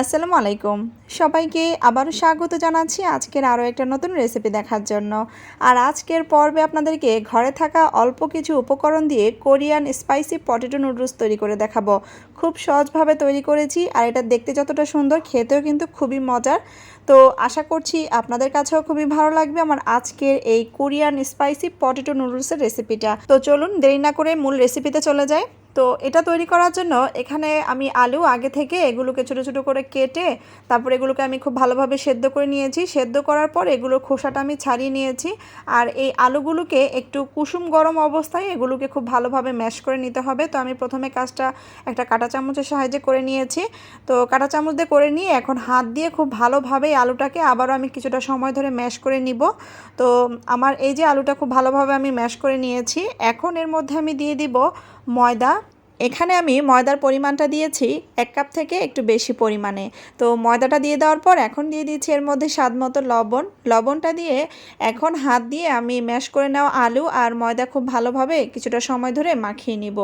আসসালামু আলাইকুম। সবাইকে আবারও স্বাগত জানাচ্ছি আজকের আরও একটা নতুন রেসিপি দেখার জন্য। আর আজকের পর্বে আপনাদেরকে ঘরে থাকা অল্প কিছু উপকরণ দিয়ে কোরিয়ান স্পাইসি পটেটো নুডলস তৈরি করে দেখাবো। খুব সহজভাবে তৈরি করেছি আর এটা দেখতে যতটা সুন্দর, খেতেও কিন্তু খুবই মজার। তো আশা করছি আপনাদের কাছেও খুবই ভালো লাগবে আমার আজকের এই কোরিয়ান স্পাইসি পটেটো নুডলসের রেসিপিটা তো চলুন দেরি না করে মূল রেসিপিতে চলে যাই। তো এটা তৈরি করার জন্য এখানে আমি আলু আগে থেকে এগুলোকে ছোটো ছোটো করে কেটে তারপর এগুলোকে আমি খুব ভালোভাবে সেদ্ধ করে নিয়েছি। সেদ্ধ করার পর এগুলোর খোসাটা আমি ছাড়িয়ে নিয়েছি আর এই আলুগুলোকে একটু কুসুম গরম অবস্থায় এগুলোকে খুব ভালোভাবে ম্যাশ করে নিতে হবে। তো আমি প্রথমে কাজটা একটা কাঁটা চামচের সাহায্যে করে নিয়েছি। তো কাঁটা চামচ দিয়ে করে নিয়ে এখন হাত দিয়ে খুব ভালোভাবে আলুটাকে আবারও আমি কিছুটা সময় ধরে ম্যাশ করে নিব। তো আমার এই যে আলুটা খুব ভালোভাবে আমি ম্যাশ করে নিয়েছি, এখন এর মধ্যে আমি দিয়ে দিব ময়দা এখানে আমি ময়দার পরিমাণটা দিয়েছি এক কাপ থেকে একটু বেশি পরিমাণে। তো ময়দাটা দিয়ে দেওয়ার পর এখন দিয়ে দিচ্ছি এর মধ্যে স্বাদ মতো লবণ। লবণটা দিয়ে এখন হাত দিয়ে আমি ম্যাশ করে নেওয়া আলু আর ময়দা খুব ভালোভাবে কিছুটা সময় ধরে মাখিয়ে নিব।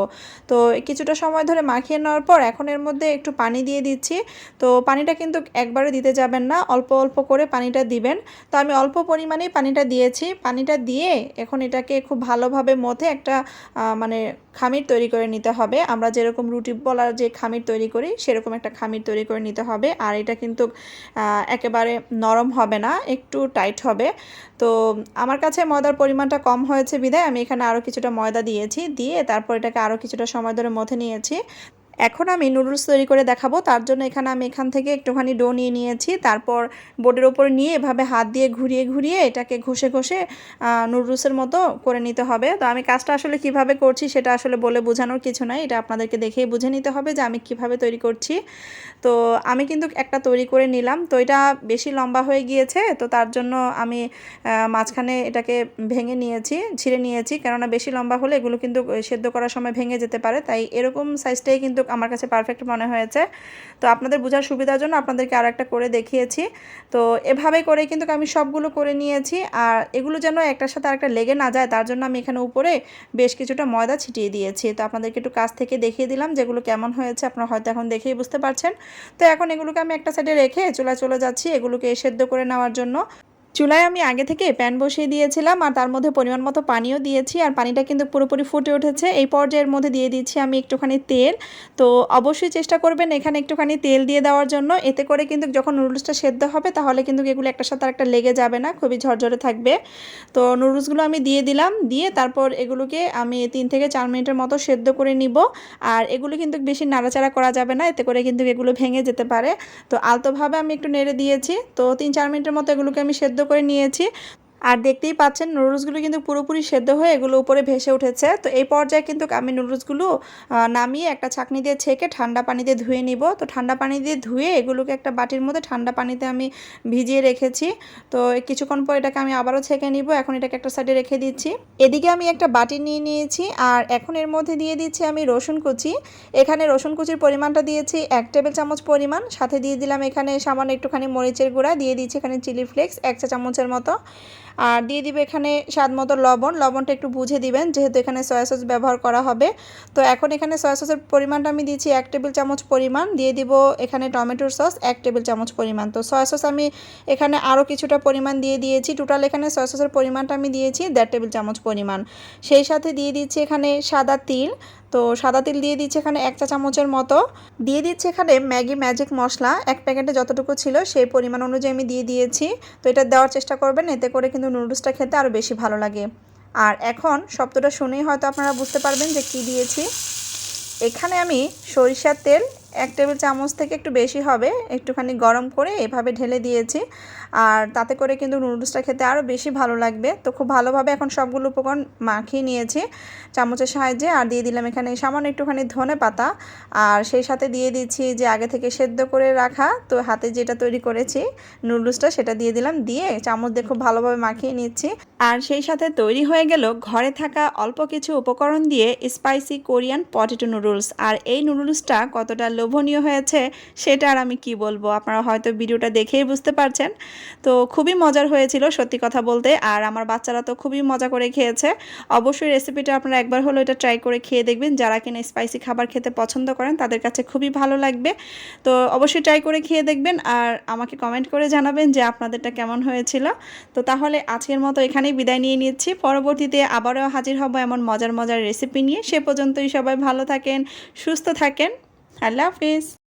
তো কিছুটা সময় ধরে মাখিয়ে নেওয়ার পর এখন এর মধ্যে একটু পানি দিয়ে দিচ্ছি। তো পানিটা কিন্তু একবারে দিতে যাবেন না, অল্প অল্প করে পানিটা দিবেন। তো আমি অল্প পরিমাণেই পানিটা দিয়েছি। পানিটা দিয়ে এখন এটাকে খুব ভালোভাবে মধ্যে একটা মানে খামির তৈরি করে নিতে হবে। আমরা যেরকম রুটি বলার যে খামির তৈরি করি, সেরকম একটা খামির তৈরি করে নিতে হবে। আর এটা কিন্তু একেবারে নরম হবে না, একটু টাইট হবে। তো আমার কাছে ময়দার পরিমাণটা কম হয়েছে বিদায় আমি এখানে আরও কিছুটা ময়দা দিয়েছি, দিয়ে তারপর এটাকে আরও কিছুটা সময় ধরে মথে নিয়েছি। এখন আমি নুডলস তৈরি করে দেখাবো। তার জন্য এখানে আমি এখান থেকে একটুখানি ডো নিয়ে নিয়েছি। তারপর বোর্ডের ওপর নিয়ে এভাবে হাত দিয়ে ঘুরিয়ে ঘুরিয়ে এটাকে ঘষে ঘষে নুডলসের মতো করে নিতে হবে। তো আমি কাজটা আসলে কীভাবে করছি সেটা আসলে বলে বোঝানোর কিছু নাই। এটা আপনাদেরকে দেখেই বুঝে নিতে হবে যে আমি কীভাবে তৈরি করছি। তো আমি কিন্তু একটা তৈরি করে নিলাম। তো এটা বেশি লম্বা হয়ে গিয়েছে। তো তার জন্য আমি মাঝখানে এটাকে ভেঙে নিয়েছি, ছিঁড়ে নিয়েছি। কেননা বেশি লম্বা হলে এগুলো কিন্তু সেদ্ধ করার সময় ভেঙে যেতে পারে। তাই এরকম সাইজটাই কিন্তু আমার কাছে পারফেক্ট মনে হয়েছে। তো আপনাদের বোঝার সুবিধার জন্য আপনাদেরকে আর একটা করে দেখিয়েছি। তো এভাবে করে কিন্তু আমি সবগুলো করে নিয়েছি। আর এগুলো যেন একটার সাথে আরেকটা লেগে না যায়, তার জন্য আমি এখানে উপরে বেশ কিছুটা ময়দা ছিটিয়ে দিয়েছি। তো আপনাদেরকে একটু কাছ থেকে দেখিয়ে দিলাম যেগুলো কেমন হয়েছে, আপনারা হয়তো এখন দেখেই বুঝতে পারছেন। তো এখন এগুলোকে আমি একটা সাইডে রেখে চুলায় চলে যাচ্ছি। এগুলোকে সেদ্ধ করে নেওয়ার জন্য। চুলায় আমি আগে থেকে প্যান বসিয়ে দিয়েছিলাম আর তার মধ্যে পরিমাণ মতো পানিও দিয়েছি আর পানিটা কিন্তু পুরোপুরি ফুটে উঠেছে। এই পর্যায়ের মধ্যে দিয়ে দিচ্ছি আমি একটুখানি তেল। তো অবশ্যই চেষ্টা করবেন এখানে একটুখানি তেল দিয়ে দেওয়ার জন্য। এতে করে কিন্তু যখন নুডলসটা সেদ্ধ হবে তাহলে কিন্তু এগুলো একটা সাথে একটা লেগে যাবে না, খুবই ঝরঝরে থাকবে। তো নুডলসগুলো আমি দিয়ে দিলাম, দিয়ে তারপর এগুলোকে আমি তিন থেকে চার মিনিটের মতো সেদ্ধ করে নিব। আর এগুলো কিন্তু বেশি নাড়াচাড়া করা যাবে না, এতে করে কিন্তু এগুলো ভেঙে যেতে পারে। তো আলতোভাবে আমি একটু নেড়ে দিয়েছি। তো তিন চার মিনিটের মতো এগুলোকে আমি সেদ্ধ করে নিয়েছি। আর দেখতেই পাচ্ছেন নুডলসগুলো কিন্তু পুরোপুরি সেদ্ধ হয়ে এগুলো উপরে ভেসে উঠেছে। তো এই পর্যায়ে কিন্তু আমি নুডলসগুলো নামিয়ে একটা ছাকনি দিয়ে ছেঁকে ঠান্ডা পানি দিয়ে ধুয়ে নিব। তো ঠান্ডা পানি দিয়ে ধুয়ে এগুলোকে একটা বাটির মধ্যে ঠান্ডা পানিতে আমি ভিজিয়ে রেখেছি। তো কিছুক্ষণ পর এটাকে আমি আবারও ছেঁকে নিব। এখন এটাকে একটা সাইডে রেখে দিচ্ছি। এদিকে আমি একটা বাটি নিয়ে নিয়েছি আর এখন এর মধ্যে দিয়ে দিচ্ছি আমি রসুন কুচি। এখানে রসুন কুচির পরিমাণটা দিয়েছি এক টেবিল চামচ পরিমাণ। সাথে দিয়ে দিলাম এখানে সামান্য একটুখানি মরিচের গুঁড়া। দিয়ে দিচ্ছি এখানে চিলি ফ্লেক্স এক চা চামচের মতো। আর দিয়ে দিবে এখানে স্বাদ মতো লবণ। লবণটা একটু বুঝে দিবেন, যেহেতু এখানে সয়া সস ব্যবহার করা হবে। তো এখন এখানে সয়া সসের পরিমাণটা আমি দিয়েছি এক টেবিল চামচ পরিমাণ। দিয়ে দিব এখানে টমেটোর সস এক টেবিল চামচ পরিমাণ। তো সয়া সস আমি এখানে আরও কিছুটা পরিমাণ দিয়ে দিয়েছি। টোটাল এখানে সয়া সসের পরিমাণটা আমি দিয়েছি দেড় টেবিল চামচ পরিমাণ। সেই সাথে দিয়ে দিচ্ছি এখানে সাদা তিল। তো সাদা তিল দিয়ে দিচ্ছি এখানে এক চা চামচের মতো। দিয়ে দিচ্ছি এখানে ম্যাগি ম্যাজিক মশলা। এক প্যাকেটে যতটুকু ছিল সেই পরিমাণ অনুযায়ী আমি দিয়ে দিয়েছি। তো এটা দেওয়ার চেষ্টা করবেন, এতে করে কিন্তু নুডলসটা খেতে আরও বেশি ভালো লাগে। আর এখন শব্দটা শুনেই হয়তো আপনারা বুঝতে পারবেন যে কি দিয়েছি। এখানে আমি সরিষার তেল এক টেবিল চামচ থেকে একটু বেশি হবে, একটুখানি গরম করে এভাবে ঢেলে দিয়েছি। আর তাতে করে কিন্তু নুডলসটা খেতে আরও বেশি ভালো লাগবে। তো খুব ভালোভাবে এখন সবগুলো উপকরণ মাখিয়ে নিয়েছি চামচের সাহায্যে। আর দিয়ে দিলাম এখানে সামান্য একটুখানি ধনে পাতা। আর সেই সাথে দিয়ে দিচ্ছি যে আগে থেকে সেদ্ধ করে রাখা, তো হাতে যেটা তৈরি করেছি নুডলসটা সেটা দিয়ে দিলাম। দিয়ে চামচ দিয়ে খুব ভালোভাবে মাখিয়ে নিচ্ছি। আর সেই সাথে তৈরি হয়ে গেল ঘরে থাকা অল্প কিছু উপকরণ দিয়ে স্পাইসি কোরিয়ান পটেটো নুডলস আর এই নুডলসটা কতটা লোভনীয় হয়েছে, সেটা আর আমি কি বলব? আপনারা হয়তো ভিডিওটা দেখেই বুঝতে পারছেন। তো খুবই মজার হয়েছিল সত্যি কথা বলতে, আর আমার বাচ্চারা তো খুবই মজা করে খেয়েছে। অবশ্যই রেসিপিটা আপনারা একবার হলো এটা ট্রাই করে খেয়ে দেখবেন। যারা কিনা স্পাইসি খাবার খেতে পছন্দ করেন, তাদের কাছে খুবই ভালো লাগবে। তো অবশ্যই ট্রাই করে খেয়ে দেখবেন, আর আমাকে কমেন্ট করে জানাবেন যে আপনাদেরটা কেমন হয়েছিল। তো তাহলে আজকের মতো এখানেই বিদায় নিয়ে নিচ্ছি। পরবর্তীতে আবারও হাজির হব এমন মজার মজার রেসিপি নিয়ে। সে পর্যন্তই সবাই ভালো থাকেন, সুস্থ থাকেন। আল্লাহ হাফিজ।